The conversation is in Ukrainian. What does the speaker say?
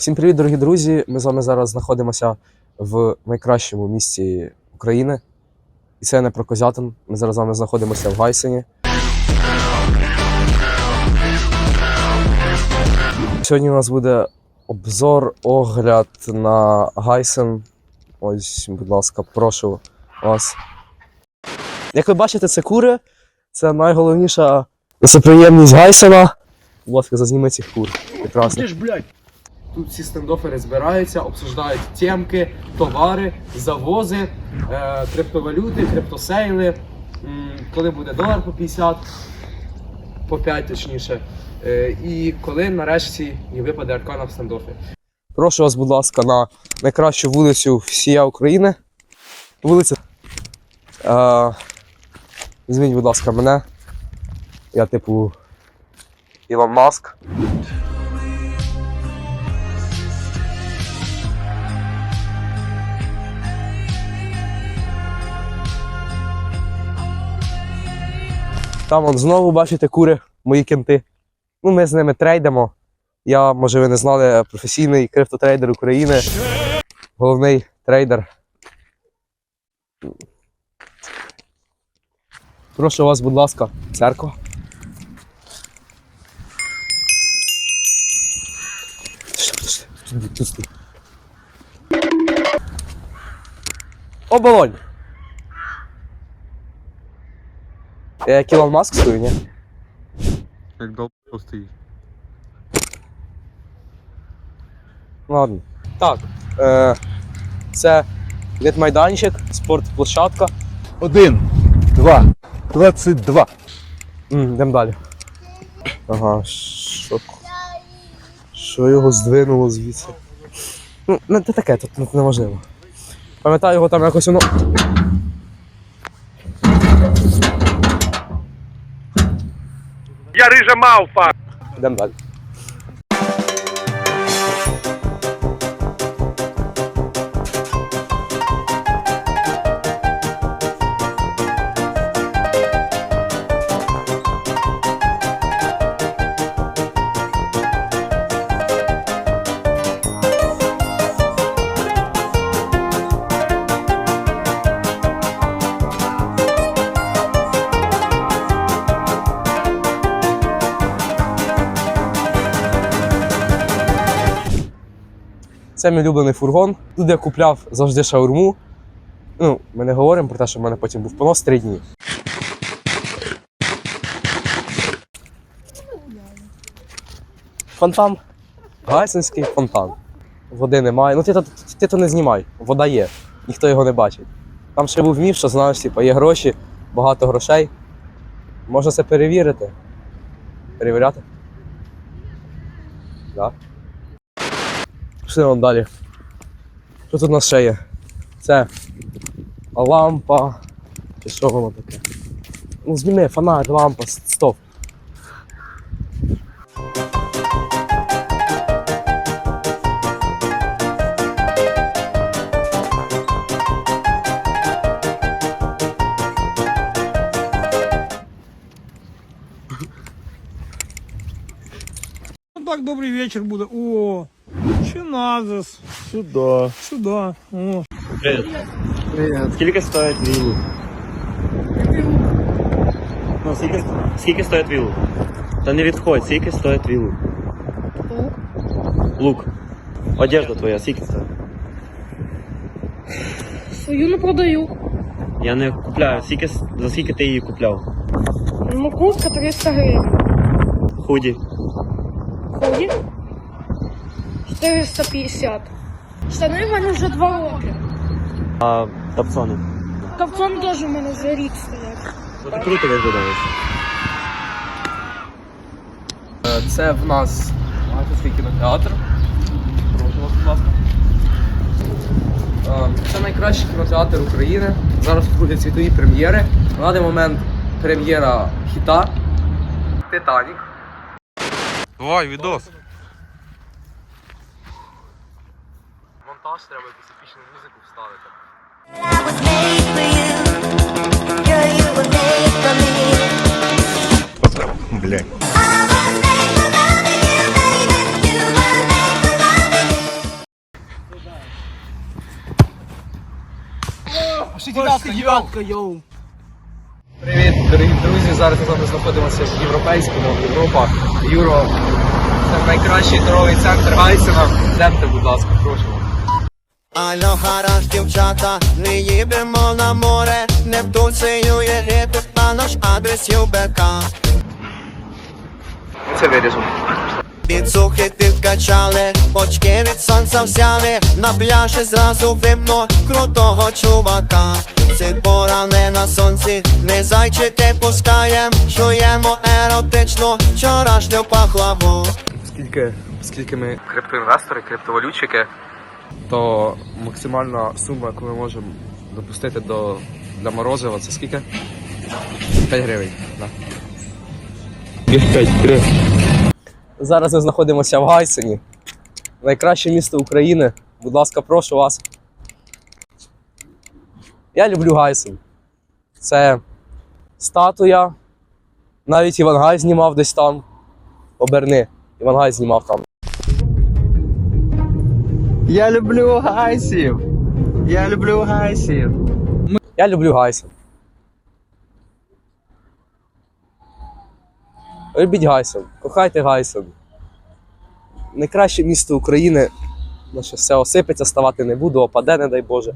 Всім привіт, дорогі друзі! Ми з вами зараз знаходимося в найкращому місті України. І це не про Козятин. Ми зараз з вами знаходимося в Гайсені. Сьогодні у нас буде обзор, огляд на Гайсен. Ось, будь ласка, прошу вас. Як ви бачите, це кури. Це найголовніша гостеприємність Гайсена. Будь ласка, зазніми цих кур. Прекрасно. блядь. Тут всі стендофери збираються, обсуждають темки, товари, завози, е, криптовалюти, криптосейли. М, Коли буде долар по 50, по 5 точніше. Е, і коли нарешті їй випаде аркана в стендофі. Прошу вас, будь ласка, на найкращу вулицю всія України. Вулиця. Е, візьміть, будь ласка, мене. Я типу Ілон Маск. Там от знову бачите кури, мої кенти. Ну, ми з ними трейдимо. Я, може, ви не знали, професійний криптотрейдер України. Головний трейдер. Прошу вас, будь ласка, церква. Оболонь! Я як Ілон Маск стою, ні? Як долго стоїть. Ладно. Так. Е, це літмайданчик, спортплощадка. Один, два, двадцять два. М, Йдемо далі. Ага, що. Що його здвинуло звідси? Ну, не таке, тут тут неможливо. Пам'ятаю, його там якось воно. Я рижа мавпа. Йдемо далі. Це мій улюблений фургон. Тут я купляв завжди шаурму. Ну, ми не говоримо про те, що в мене потім був понос три дні. Фонтан. Гайсинський фонтан. Води немає. Ну ти, то- ти, то не знімай. Вода є. Ніхто його не бачить. Там ще був міф, що знаєш, типу, є гроші, багато грошей. Можна це перевірити. Перевіряти? Так. Пішли вам далі. Що тут у нас ще є? Це лампа. Чи що воно таке? Ну, зніми, фонарь, лампа, стоп. Ну так, добрий вечір буде. О, чиназис. Сюда. Сюди. О. Скільки стоїть твій лук? Ну, скільки, скільки стоїть твій лук? Та не відходь, скільки стоїть твій лук? Лук. Одежда твоя, скільки стоїть? Свою не продаю. Я не купляю. Скільки, за скільки ти її купляв? Ну, куртка 300 гривень. Худі. Ході 450. Штани в мене вже 2 роки. А тапсони. Капцон теж у мене вже рік стоять. Ну, ти круто виглядаєш. Е, Це в нас Гайсинський кінотеатр. Прошу вас, будь ласка. Е, Це найкращий кінотеатр України. Зараз проходять світові прем'єри. На даний момент прем'єра хіта Титанік. Давай, відос. монтаж треба якусь епічну музику вставити. Бля. йоу! Привіт, дорогі друзі! Зараз ми з вами знаходимося в європейському Європа, Юро. Це найкращий торговий центр Айсена. Демте, будь ласка, прошу. Алло, гараж, дівчата, не їдемо на море, не в Турцію Єгипет, а наш адрес ЮБК. Це виріжу. Підсухи підкачали, очки від сонця взяли, на пляжі зразу видно крутого чувака. Цит поране на сонці, не зайчики пускаєм, чуємо еротичну вчорашню пахлаву. Оскільки, оскільки ми криптоінвестори, криптовалютчики, то максимальна сума, яку ми можемо допустити до, для морозива, це скільки? 5 гривень. Да. 5 гривень. Зараз ми знаходимося в Гайсені. Найкраще місто України. Будь ласка, прошу вас. Я люблю Гайсен. Це статуя. Навіть Іван Гай знімав десь там. Оберни. Іван Гай знімав там. Я люблю гайсів. Я люблю гайсів. Я люблю Гайсен. Любіть Гайсен, кохайте гайсом. Найкраще місто України. Наше все осипеться, ставати не буду, опаде, не дай Боже.